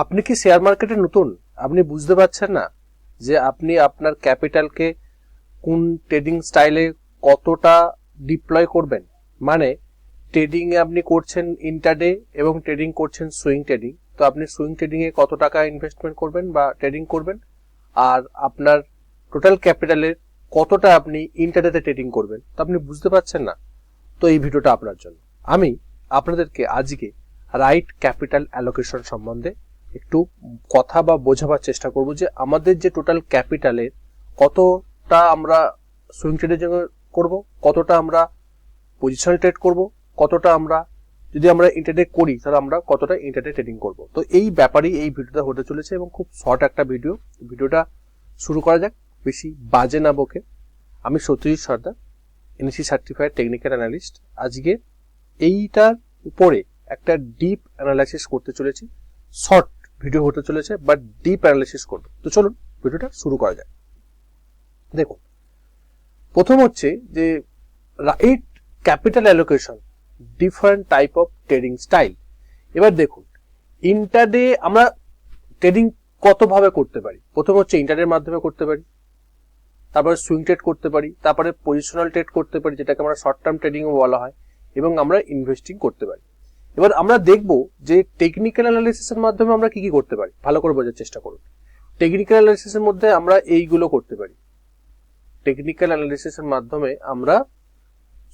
আপনি কি শেয়ার মার্কেটে নতুন? আপনি বুঝতে পারছেন না যে আপনি আপনার ক্যাপিটালকে কোন ট্রেডিং স্টাইলে কতটা ডিপ্লয় করবেন। মানে ট্রেডিং এ আপনি করছেন ইন্টারডে এবং ট্রেডিং করছেন সুইং ট্রেডিং। তো আপনি সুইং ট্রেডিং এ কত টাকা ইনভেস্টমেন্ট করবেন বা ট্রেডিং করবেন? আর আপনার টোটাল ক্যাপিটালের কতটা আপনি ইন্টারডেতে ট্রেডিং করবেন? তো আপনি বুঝতে পারছেন না। তো এই ভিডিওটা আপনার জন্য। আমি আপনাদেরকে আজকে রাইট ক্যাপিটাল অ্যালোকেশন সম্বন্ধে একটু কথা বা বোঝাবার চেষ্টা করব যে আমাদের যে টোটাল ক্যাপিটালের কতটা আমরা সুইং ট্রেডের জন্য করব, কতটা আমরা পজিশনাল ট্রেড করব, কতটা আমরা যদি আমরা ইন্টারডে করি, তাহলে আমরা কতটা ইন্টারডে ট্রেডিং করব। তো এই ব্যাপারেই এই ভিডিওটা হতে চলেছে এবং খুব শর্ট একটা ভিডিও ভিডিওটা শুরু করা যাক, বেশি বাজে না বকে। আমি Satyajit Sardar NAC certified technical analyst আজকে এইটার উপরে একটা ডিপ অ্যানালাইসিস করতে চলেছি। শর্ট ভিডিও হতে চলেছে বাট ডিপ অ্যানালাইসিস করব। তো চলুন, ভিডিওটা শুরু করা যায় দেখুন, প্রথম হচ্ছে যে right capital allocation different type of trading style এবার দেখুন ইন্টারডে আমরা ট্রেডিং কতভাবে করতে পারি? প্রথম হচ্ছে ইন্টারডের মাধ্যমে করতে পারি, তারপরে সুইং ট্রেড করতে পারি, তারপরে পজিশনাল ট্রেড করতে পারি, যেটাকে আমরা শর্ট টার্ম ট্রেডিংও বলা হয়, এবং আমরা ইনভেস্টিং করতে পারি। এবার আমরা দেখব যে টেকনিক্যাল অ্যানালিসিসের মাধ্যমে আমরা কি কি করতে পারি। ভালো করে বোঝার চেষ্টা করুন। টেকনিক্যাল অ্যানালিসিসের মধ্যে আমরা এইগুলো করতে পারি। টেকনিক্যাল অ্যানালিসিসের মাধ্যমে আমরা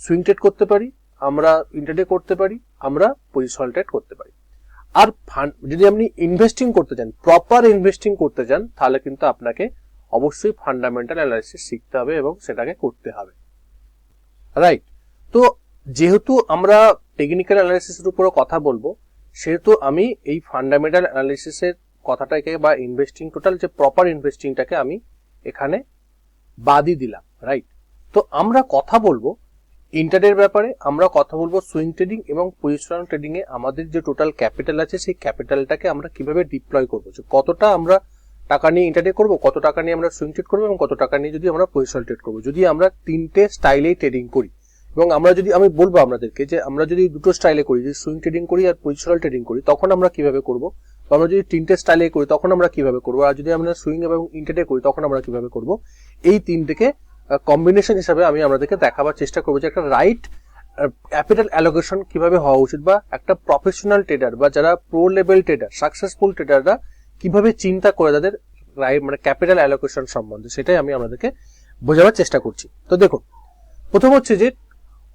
সুইং ট্রেড করতে পারি, আমরা ইন্টারডে করতে পারি, আমরা পজিশনাল ট্রেড করতে পারি। আর ফান্ড যদি আপনি ইনভেস্টিং করতে চান প্রপার ইনভেস্টিং করতে চান, তাহলে কিন্তু আপনাকে অবশ্যই ফান্ডামেন্টাল অ্যানালিসিস শিখতে হবে এবং সেটাকে করতে হবে। রাইট তো যেহেতু আমরা টেকনিক্যাল অ্যানালিসিসের উপরে কথা বলব, সেহেতু আমি এই ফান্ডামেন্টাল অ্যানালিসিসের কথাটাকে বা ইনভেস্টিং টোটাল যে প্রপার ইনভেস্টিংটাকে আমি এখানে বাদই দিলাম রাইট তো আমরা কথা বলব ইন্টারডের ব্যাপারে, আমরা কথা বলব সুইং ট্রেডিং এবং পজিশনাল ট্রেডিং এ আমাদের যে টোটাল ক্যাপিটাল আছে, সেই ক্যাপিটালটাকে আমরা কীভাবে ডিপ্লয় করব? যে কতটা আমরা টাকা নিয়ে ইন্টারডে করব, কত টাকা নিয়ে আমরা সুইং ট্রেড করব এবং কত টাকা নিয়ে যদি আমরা পজিশনাল ট্রেড করব? যদি আমরা তিনটে স্টাইলেই ট্রেডিং করি এবং আমরা যদি, আমি বলব আপনাদেরকে যে আমরা যদি দুটো স্টাইলে করি, যদি সুইং ট্রেডিং করি আর পজিশনাল ট্রেডিং করি, তখন আমরা কীভাবে করব? আমরা যদি তিনটে স্টাইলে করি, তখন আমরা কীভাবে করব? আর যদি আমরা সুইং এবং ইন্টারডে করি, তখন আমরা কীভাবে করব? এই তিনটেকে কম্বিনেশন হিসাবে আমি আপনাদেরকে দেখাবার চেষ্টা করব যে একটা রাইট ক্যাপিটাল অ্যালোকেশন কীভাবে হওয়া উচিত বা একটা প্রফেশনাল ট্রেডার বা যারা প্রো লেভেল ট্রেডার সাকসেসফুল ট্রেডাররা কীভাবে চিন্তা করে তাদের মানে ক্যাপিটাল অ্যালোকেশন সম্বন্ধে, সেটাই আমি আপনাদেরকে বোঝাবার চেষ্টা করছি। তো দেখুন, প্রথম হচ্ছে যে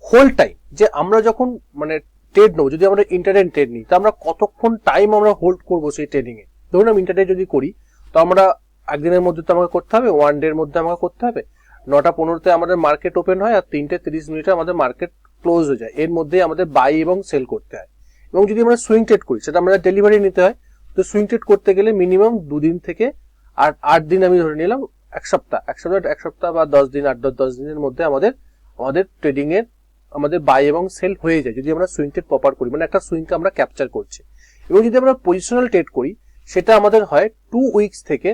হোল টাইম যে আমরা যখন মানে ট্রেড নেব, যদি আমরা ইন্টারনেট ট্রেড নিই, তো আমরা কতক্ষণ টাইম আমরা হোল্ড করব সেই ট্রেডিং এ? ধরুন আমি ইন্টারনেট যদি করি, তো আমরা একদিনের মধ্যে তো আমাকে করতে হবে ওয়ান ডে এর মধ্যে আমাকে করতে হবে। নটা পনেরোতে আমাদের মার্কেট ওপেন হয় আর তিনটে তিরিশ মিনিটে আমাদের মার্কেট ক্লোজ হয়ে যায়। এর মধ্যে আমাদের বাই এবং সেল করতে হয়। এবং যদি আমরা সুইং ট্রেড করি, সেটা আমাদের ডেলিভারি নিতে হয়, তো সুইং ট্রেড করতে গেলে মিনিমাম দুদিন থেকে আর আট দিন আমি ধরে নিলাম, এক সপ্তাহ এক সপ্তাহ এক সপ্তাহ বা দশ দিন, আট, দশ দিনের মধ্যে আমাদের আমাদের ট্রেডিং এর আমাদের বাই এবং সেল হয়ে যায় যদি আমরা সুইং ট্রেড প্রপার করি মানে একটা সুইংকে আমরা ক্যাপচার করছি। এবং যদি আমরা পজিশনাল ট্রেড করি, সেটা আমাদের হয় টু উইকস থেকে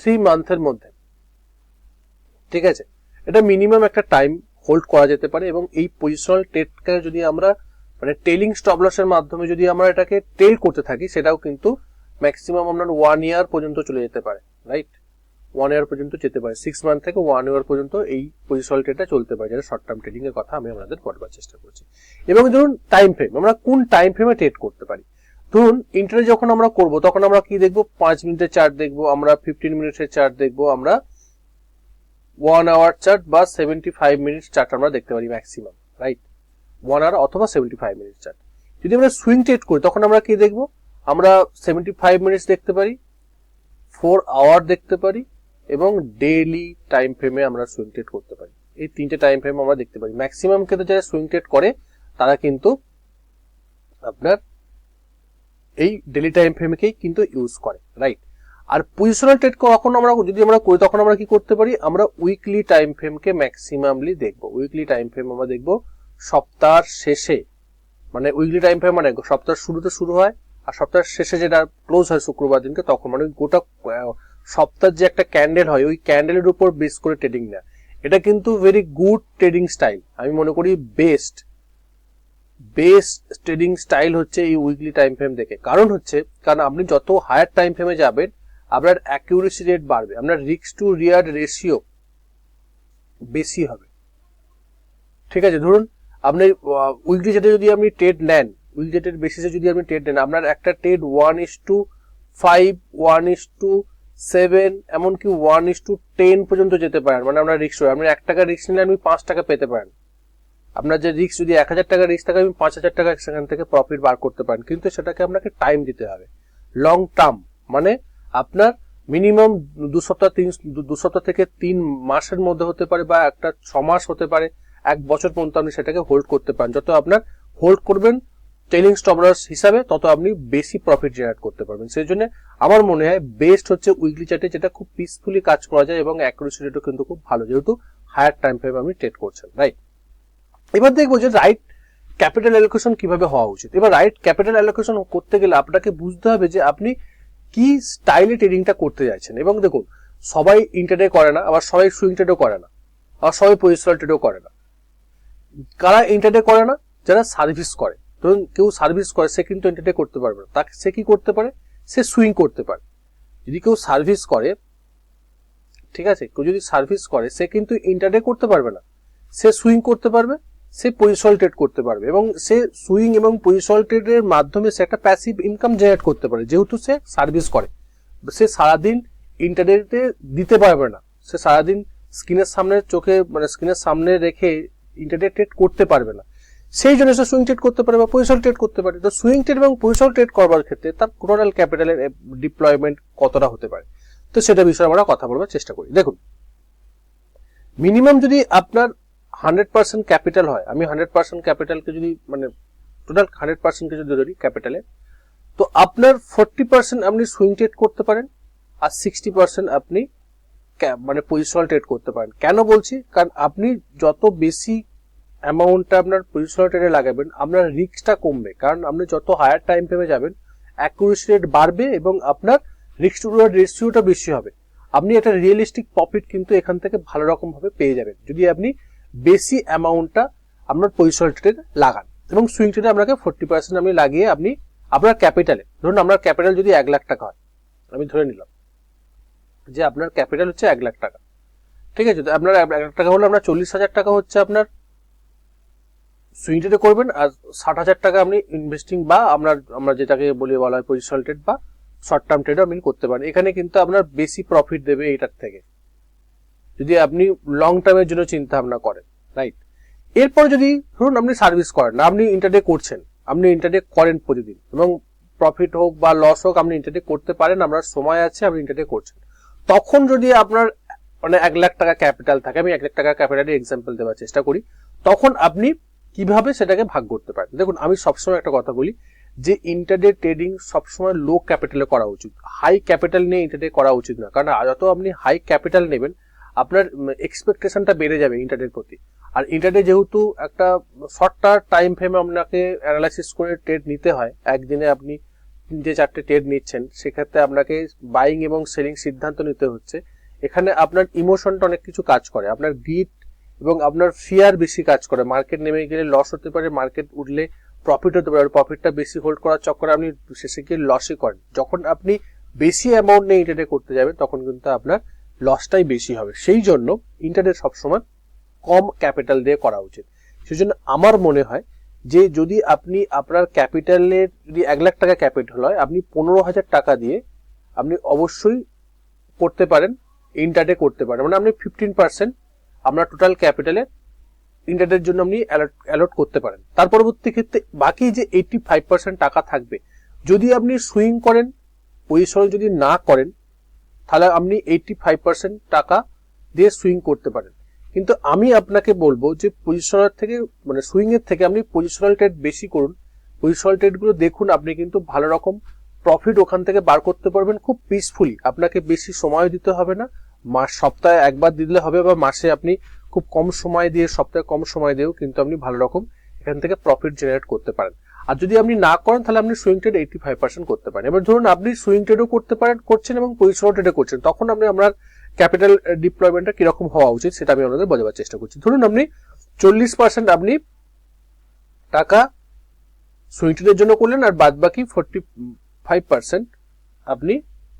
থ্রি মান্থের মধ্যে। ঠিক আছে? এটা মিনিমাম একটা টাইম হোল্ড করা যেতে পারে এবং এই পজিশনাল ট্রেডকে যদি আমরা মানে টেলিং স্টপ লসের মাধ্যমে যদি আমরা এটাকে টেল করতে থাকি, সেটাও কিন্তু ম্যাক্সিমাম আপনার ওয়ান ইয়ার পর্যন্ত চলে যেতে পারে রাইট ওয়ান ইয়ার পর্যন্ত যেতে পারে। সিক্স মান্থ থেকে ওয়ান ইয়ার পর্যন্ত এই পজিশনাল ট্রেডটা চলতে পারে, যেটা শর্ট টার্ম ট্রেডিং এর কথা আমি আপনাদের বলবার চেষ্টা করছি। এবং ধরুন টাইম ফ্রেম আমরা কোন টাইম ফ্রেমে ট্রেড করতে পারি? ধরুন ইন্টারে যখন আমরা করব, তখন আমরা কি দেখব? পাঁচ মিনিটের চার্ট দেখব, আমরা ফিফটিন মিনিটের চার্ট দেখব, আমরা ওয়ান আওয়ার চার্ট বা সেভেন্টি ফাইভ মিনিট চার্ট আমরা দেখতে পারি ম্যাক্সিমাম রাইট ওয়ান আওয়ার অথবা সেভেন্টি ফাইভ মিনিট চার্ট যদি আমরা সুইং ট্রেড করি, তখন আমরা কি দেখব? আমরা সেভেন্টি ফাইভ মিনিটস দেখতে পারি ফোর আওয়ার দেখতে পারি এবং ডেইলি টাইম ফ্রেমে আমরা সুইং ট্রেড করতে পারি। এই তিনটে টাইম ফ্রেম আমরা দেখতে পারি। ম্যাক্সিমাম ক্ষেত্রে যারা সুইং ট্রেড করে, তারা কিন্তু আপনার এই ডেলি টাইম ফ্রেমকেই কিন্তু ইউজ করে রাইট আর পজিশনাল ট্রেড কখন আমরা, যদি আমরা করি, তখন আমরা কি করতে পারি? আমরা উইকলি টাইম ফ্রেমকে ম্যাক্সিমামলি দেখব। উইকলি টাইম ফ্রেম আমরা দেখব সপ্তাহের শেষে। মানে উইকলি টাইম ফ্রেম মানে সপ্তাহের শুরুতে শুরু হয়, আর সপ্তাহের শেষে যেটা ক্লোজ হয় শুক্রবার দিনকে, তখন মানে গোটা সপ্তাহের যে একটা ক্যান্ডেল হয়, ওই ক্যান্ডেলের উপর বেস করে ট্রেডিং নেয়। এটা কিন্তু ভেরি গুড ট্রেডিং স্টাইল আমি মনে করি বেস্ট বেস্ট ট্রেডিং স্টাইল হচ্ছে এই উইকলি টাইম ফ্রেম দেখে। কারণ হচ্ছে, কারণ আপনি যত হায়ার টাইম ফ্রেমে যাবেন, আপনার অ্যাকিউরেসি রেট বাড়বে। আপনার রিক্স টু রিয়ার্ড রেশিও বেশি হবে। ঠিক আছে, ধরুন আপনি উইকলি যেটা যদি আপনি ট্রেড নেন উইকলি ট্রেড বেসিসে যদি আপনি ট্রেড নেন, আপনার একটা trade one is to five one is to seven এমনকি ওয়ান ইস টু টেন পর্যন্ত যেতে পারেন। মানে আপনার রিক্স আপনি এক টাকা রিক্স নিলে আপনি পাঁচ টাকা পেতে পারেন। আপনার যে রিক্স যদি এক হাজার টাকা রিক্স থাকে, আপনি পাঁচ হাজার টাকা সেখান থেকে প্রফিট বার করতে পারেন। কিন্তু সেটাকে আপনাকে টাইম দিতে হবে। লং টার্ম মানে আপনার মিনিমাম দু সপ্তাহ, তিন, দু সপ্তাহ থেকে তিন মাসের মধ্যে হতে পারে বা একটা ছ মাস হতে পারে, এক বছর পর্যন্ত আপনি সেটাকে হোল্ড করতে পারেন। যত আপনার হোল্ড করবেন ট্রেলিং স্টপলার্স হিসাবে, তত আপনি বেশি প্রফিট জেনারেট করতে পারবেন। সেই জন্য আমার মনে হয় বেস্ট হচ্ছে উইকলি চার্টে যেটা খুব পিসফুলি কাজ করা যায় এবং অ্যাকুরেসি কিন্তু খুব ভালো, যেহেতু হায়ার টাইম ফ্রেম আপনি ট্রেড করছেন রাইট এবার দেখব যে রাইট ক্যাপিটাল অ্যালোকেশন কীভাবে হওয়া উচিত। এবার রাইট ক্যাপিটাল অ্যালোকেশন করতে গেলে আপনাকে বুঝতে হবে যে আপনি কি স্টাইলে ট্রেডিংটা করতে যাচ্ছেন। এবং দেখুন, সবাই ইন্টারডে করে না, আবার সবাই সুইং ট্রেডও করে না, আবার সবাই পজিশনাল ট্রেডও করে না। কারা ইন্টারডে করে না? যারা সার্ভিস করে। ধরুন কেউ সার্ভিস করে, সে কিন্তু ইন্টারডে করতে পারবে না। তাকে সে কি করতে পারে? সে সুইং করতে পারে। যদি কেউ সার্ভিস করে, ঠিক আছে, কেউ যদি সার্ভিস করে, সে কিন্তু ইন্টারডে করতে পারবে না। সে সুইং করতে পারবে, সে পজিশনাল ট্রেড করতে পারবে এবং সে সুইং এবং পজিশনাল ট্রেডের মাধ্যমে সে একটা প্যাসিভ ইনকাম জেনারেট করতে পারে, যেহেতু সে সার্ভিস করে। সে সারাদিন ইন্টারনেটে দিতে পারবে না। সে সারাদিন স্ক্রিনের সামনে চোখে মানে স্ক্রিনের সামনে রেখে ইন্টারনেট ট্রেড করতে পারবে না। সেই জন্য সে সুইং ট্রেড করতে পারে বা পজিশনাল ট্রেড করতে পারে। তো সুইং ট্রেড এবং পজিশনাল ট্রেড করবার ক্ষেত্রে তার টোটাল ক্যাপিটালের ডিপ্লয়মেন্ট কতটা হতে পারে? তো সেটা বিষয়ে আমরা কথা বলবার চেষ্টা করি। দেখুন মিনিমাম যদি আপনার হান্ড্রেড পার্সেন্ট ক্যাপিটাল হয়, আমি হান্ড্রেড পার্সেন্ট ক্যাপিটালকে যদি মানে টোটাল হান্ড্রেড পার্সেন্টকে যদি ধরি ক্যাপিটালে তো আপনার ফোরটি পার্সেন্ট আপনি সুইং ট্রেড করতে পারেন আর সিক্সটি পার্সেন্ট আপনি মানে পজিশনাল ট্রেড করতে পারেন। কেন বলছি? কারণ আপনি যত বেশি অ্যামাউন্টটা আপনার পজিশনাল ট্রেডে লাগাবেন, আপনার রিস্কটা কমবে। কারণ আপনি যত হায়ার টাইম ফ্রেমে যাবেন অ্যাকুরেসি রেট বাড়বে এবং আপনার রিস্ক টু রিওয়ার্ড রেশিওটা বেশি হবে। আপনি একটা রিয়েলিস্টিক প্রফিট কিন্তু এখান থেকে ভালো রকমভাবে পেয়ে যাবেন, যদি আপনি বেশি অ্যামাউন্টটা আপনার পজিশনাল ট্রেডে লাগান। এবং সুইং ট্রেডে আপনাকে ফোর্টি পার্সেন্ট আপনি লাগিয়ে আপনি আপনার ক্যাপিটালে ধরুন আপনার ক্যাপিটাল যদি এক লাখ টাকা হয়, আমি ধরে নিলাম যে আপনার ক্যাপিটাল হচ্ছে এক লাখ টাকা। ঠিক আছে আপনার এক লাখ টাকা হলে, আপনার চল্লিশ হাজার টাকা হচ্ছে আপনার সুইং ট্রেডে করবেন আর ষাট হাজার টাকা আপনি ইনভেস্টিং বা আপনার, আমরা যেটাকে বলি বলা হয় পজিশনাল ট্রেড বা শর্ট টার্ম ট্রেডও আপনি করতে পারেন। এখানে কিন্তু আপনার বেশি প্রফিট দেবে এটার থেকে। যদি আপনি লং টার্মের জন্য চিন্তা ভাবনা করেন রাইট এরপর যদি ধরুন আপনি সার্ভিস করেন, আপনি ইন্টারডে করছেন, আপনি ইন্টারডে করেন প্রতিদিন এবং প্রফিট হোক বা লস হোক আপনি ইন্টারডে করতে পারেন, আপনার সময় আছে, আপনি ইন্টারডে করছেন। তখন যদি আপনার মানে এক লাখ টাকা ক্যাপিটাল থাকে, আমি এক লাখ টাকা ক্যাপিটালের এক্সাম্পল দেওয়ার চেষ্টা করি, তখন আপনি কীভাবে সেটাকে ভাগ করতে পারেন দেখুন, আমি সবসময় একটা কথা বলি যে ইন্টারডে ট্রেডিং সবসময় লো ক্যাপিটালে করা উচিত। হাই ক্যাপিটাল নিয়ে ইন্টারডে করা উচিত না। কারণ যত আপনি হাই ক্যাপিটাল নেবেন, আপনার এক্সপেকটেশনটা বেড়ে যাবে ইন্টারনেট প্রতি। আর ইন্টারনেট যেহেতু একটা শর্টটার টাইম ফ্রেমে আপনাকে অ্যানালাইসিস করে ট্রেড নিতে হয়, একদিনে আপনি তিনটে চারটে ট্রেড নিচ্ছেন, সেক্ষেত্রে আপনাকে বাইং এবং সেলিং সিদ্ধান্ত নিতে হচ্ছে। এখানে আপনার ইমোশনটা অনেক কিছু কাজ করে। আপনার গিট এবং আপনার ফিয়ার বেশি কাজ করে। মার্কেট নেমে গেলে লস হতে পারে মার্কেট উঠলে প্রফিট হতে পারে। প্রফিটটা বেশি হোল্ড করার চক্করে আপনি শেষে গিয়ে লসই করেন। যখন আপনি বেশি অ্যামাউন্ট নিয়ে ইন্টারনেট করতে যাবেন, তখন কিন্তু আপনার লসটাই বেশি হবে। সেই জন্য ইন্টারনেট সবসময় কম ক্যাপিটাল দিয়ে করা উচিত। সেই জন্য আমার মনে হয় যে যদি আপনি আপনার ক্যাপিটালের যদি এক লাখ টাকা ক্যাপিটাল হয়, আপনি পনেরো হাজার টাকা দিয়ে আপনি অবশ্যই করতে পারেন ইন্টারডে করতে পারেন। মানে আপনি ফিফটিন পার্সেন্ট আপনার টোটাল ক্যাপিটালে ইন্টারডের জন্য আপনি অ্যালট করতে পারেন। তার পরবর্তী ক্ষেত্রে বাকি যে এইটি ফাইভ পার্সেন্ট টাকা থাকবে, যদি আপনি সুইং করেন পজিশনে যদি না করেন, তাহলে আপনি এইটি ফাইভ পার্সেন্ট টাকা দিয়ে সুইং করতে পারেন। কিন্তু আমি আপনাকে বলব যে পজিশনাল থেকে মানে সুইং এর থেকে আপনি পজিশনাল ট্রেড বেশি করুন। পজিশনাল ট্রেডগুলো দেখুন, আপনি কিন্তু ভালো রকম প্রফিট ওখান থেকে বার করতে পারবেন। খুব পিসফুলি আপনাকে বেশি সময় দিতে হবে না। মাস, সপ্তাহে একবার দিলে হবে বা মাসে আপনি খুব কম সময় দিয়ে, সপ্তাহে কম সময় দিয়েও কিন্তু আপনি ভালো রকম এখান থেকে প্রফিট জেনারেট করতে পারেন। আর যদি আপনি না করেন, তাহলে আপনি swing trade eighty five percent করতে পারেন। এবার ধরুন আপনি সুইং ট্রেডও করতে পারেন, করছেন এবং পজিশনাল ট্রেডও করছেন, তখন আপনি আপনার ক্যাপিটাল ডিপ্লয়মেন্টটা কীরকম হওয়া উচিত সেটা আমি আপনাদের বোঝাবার চেষ্টা করছি। ধরুন আপনি চল্লিশ পার্সেন্ট আপনি টাকা সুইং ট্রেডের জন্য করলেন, আর বাদ বাকি ফোরটি ফাইভ পার্সেন্ট আপনি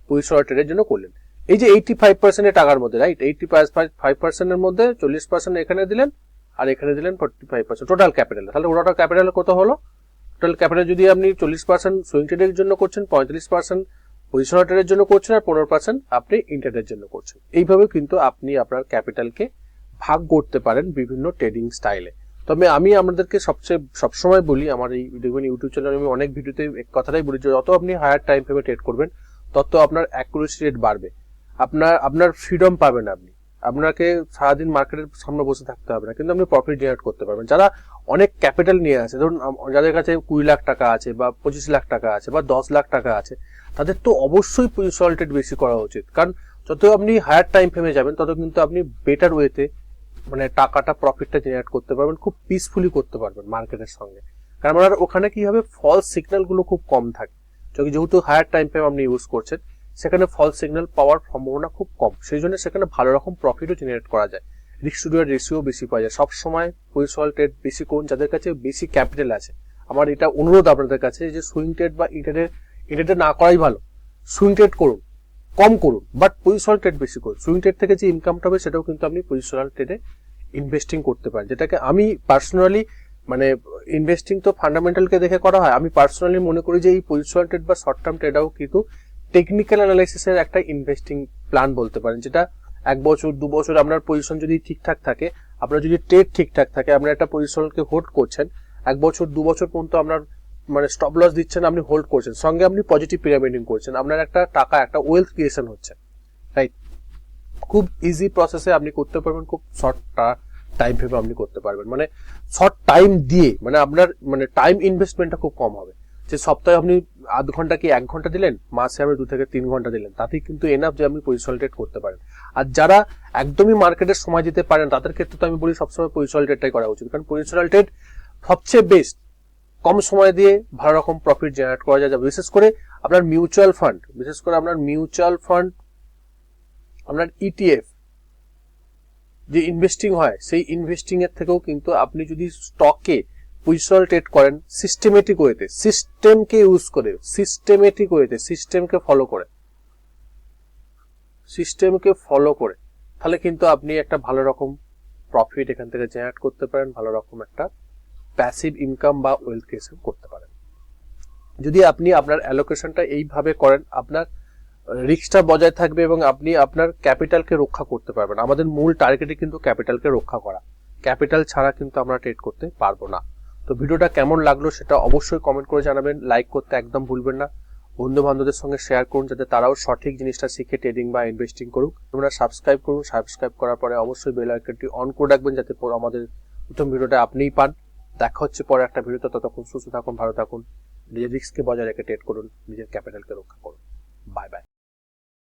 পজিশনাল ট্রেডের জন্য করলেন। এই যে এইটি ফাইভ পার্সেন্টের টাকার মধ্যে রাইট এইটি ফাইভ পার্সেন্টের মধ্যে চল্লিশ পার্সেন্ট এখানে দিলেন আর এখানে দিলেন forty five percent total capital তাহলে ওটা ক্যাপিটাল কত হলো? টোটাল ক্যাপিটাল যদি আপনি চল্লিশ পার্সেন্ট সুইং ট্রেডের জন্য করছেন পঁয়ত্রিশ পার্সেন্ট পজিশনাল ট্রেডের জন্য করছেন আর পনেরো পার্সেন্ট আপনি ইন্টারনেটের জন্য করছেন। এইভাবে কিন্তু আপনি আপনার ক্যাপিটালকে ভাগ করতে পারেন বিভিন্ন ট্রেডিং স্টাইলে তবে আমি আমাদেরকে সবচেয়ে সবসময় বলি, আমার এই দেখবেন ইউটিউব চ্যানেলে আমি অনেক ভিডিওতে এক কথাটাই বলি যে যত আপনি হায়ার টাইম ফ্রেমে ট্রেড করবেন, তত আপনার অ্যাকুরেসি রেট বাড়বে। আপনার আপনার ফ্রিডম পাবেন আপনি। আপনাকে সারাদিন মার্কেটের সামনে বসে থাকতে হবে না, কিন্তু আপনি প্রফিট জেনারেট করতে পারবেন। যারা অনেক ক্যাপিটাল নিয়ে আছে, ধরুন যাদের কাছে কুড়ি লাখ টাকা আছে বা পঁচিশ লাখ টাকা আছে বা দশ লাখ টাকা আছে, তাদের তো অবশ্যই ট্রেড বেশি করা উচিত। কারণ যত আপনি হায়ার টাইম ফ্রেমে যাবেন, তত কিন্তু আপনি বেটার ওয়েতে মানে টাকাটা প্রফিটটা জেনারেট করতে পারবেন, খুব পিসফুলি করতে পারবেন মার্কেটের সঙ্গে। কারণ ওখানে কি হবে? ফলস সিগন্যালগুলো খুব কম থাকে। যেহেতু হায়ার টাইম ফ্রেম আপনি ইউজ করছেন সেখানে ফলস সিগন্যাল পাওয়ার সম্ভাবনা খুব কম। সেই জন্য সেখানে ভালো রকম প্রফিটও জেনারেট করা যায়। রিস্ক টু রেশিও বেশি পাওয়া যায়। সবসময় পজিশনাল ট্রেড বেশি করুন, যাদের কাছে বেশি ক্যাপিটাল আছে। আমার এটা অনুরোধ আপনাদের কাছে যে সুইং ট্রেড বা ইন্টারনেট ইন্টারনেট না করাই ভালো। সুইং ট্রেড করুন, কম করুন বাট পজিশনাল ট্রেড বেশি করুন। সুইং ট্রেড থেকে যে ইনকামটা হবে, সেটাও কিন্তু আপনি পজিশনাল ট্রেডে ইনভেস্টিং করতে পারেন। যেটাকে আমি পার্সোনালি মানে ইনভেস্টিং তো ফান্ডামেন্টালকে দেখে করা হয়। আমি পার্সোনালি মনে করি যে এই পজিশনাল ট্রেড বা শর্ট টার্ম ট্রেডাও কিন্তু টেকনিক্যাল অ্যানালাইসিসের একটা ইনভেস্টিং প্ল্যান বলতে পারেন, যেটা এক বছর, দু বছর আপনার পজিশন যদি ঠিকঠাক থাকে, আপনার যদি ট্রেড ঠিকঠাক থাকে আপনার একটা পজিশনকে হোল্ড করছেন, এক বছর, দু বছর পর্যন্ত আপনার মানে স্টপ লস দিচ্ছেন, আপনি হোল্ড করছেন, সঙ্গে আপনি পজিটিভ পিরামিডিং করছেন, আপনার একটা টাকা, একটা ওয়েলথ ক্রিয়েশন হচ্ছে রাইট খুব ইজি প্রসেসে আপনি করতে পারবেন, খুব শর্ট টাইম ভেবে আপনি করতে পারবেন মানে শর্ট টাইম দিয়ে মানে আপনার মানে টাইম ইনভেস্টমেন্টটা খুব কম হবে। যে সপ্তাহে আপনি আধ ঘণ্টা কি এক ঘণ্টা দিলেন? মাসে আপনি দু থেকে তিন ঘণ্টা দিলেন। তাতেই কিন্তু এনাফ যে আপনি পজিশনাল করতে পারেন। আর যারা একদমই মার্কেটের সময় দিতে পারেন, তাদের ক্ষেত্রে তো আমি বলি সবসময় পজিশনাল ট্রেডটাই করা উচিত। কারণ পজিশনাল ট্রেড সবচেয়ে বেস্ট কম সময় দিয়ে ভালো রকম প্রফিট জেনারেট করা যায়। বিশেষ করে আপনার মিউচুয়াল ফান্ড বিশেষ করে আপনার মিউচুয়াল ফান্ড আপনার ইটিএফ যে ইনভেস্টিং হয়, সেই ইনভেস্টিং এর থেকেও কিন্তু আপনি যদি স্টকে পজিশনাল ট্রেড করেন সিস্টেমেটিক ওয়েতে সিস্টেমকে ইউজ করে সিস্টেমেটিক ওয়েতে সিস্টেমকে ফলো করে। সিস্টেমকে ফলো করে, তাহলে কিন্তু আপনি একটা ভালো রকম প্রফিট এখান থেকে জেনারেট করতে পারেন, ভালো রকম একটা প্যাসিভ ইনকাম বা ওয়েলথ ক্রিয়েশন করতে পারেন। যদি আপনি আপনার অ্যালোকেশনটা এইভাবে করেন, আপনার রিস্কটা বজায় থাকবে এবং আপনি আপনার ক্যাপিটালকে রক্ষা করতে পারবেন। আমাদের মূল টার্গেটই কিন্তু ক্যাপিটালকে রক্ষা করা। ক্যাপিটাল ছাড়া কিন্তু আমরা ট্রেড করতে পারব না। তো ভিডিওটা কেমন লাগল সেটা অবশ্যই কমেন্ট করে জানাবেন লাইক করতে একদম ভুলবেন না। বন্ধু বান্ধবদের সঙ্গে শেয়ার করুন যাতে তারাও সঠিক জিনিসটা শিখে ট্রেডিং বা ইনভেস্টিং করুক। তোমরা সাবস্ক্রাইব করুন সাবস্ক্রাইব করার পরে অবশ্যই বেল আইকনটি অন করে রাখবেন যাতে আমাদের প্রথম ভিডিওটা আপনিই পান। দেখা হচ্ছে পরে একটা ভিডিওতে, ততক্ষণ সুস্থ থাকুন, ভালো থাকুন। নিজের রিস্ককে বজায় রেখে ট্রেড করুন, নিজের ক্যাপিটালকে রক্ষা করুন। Bye bye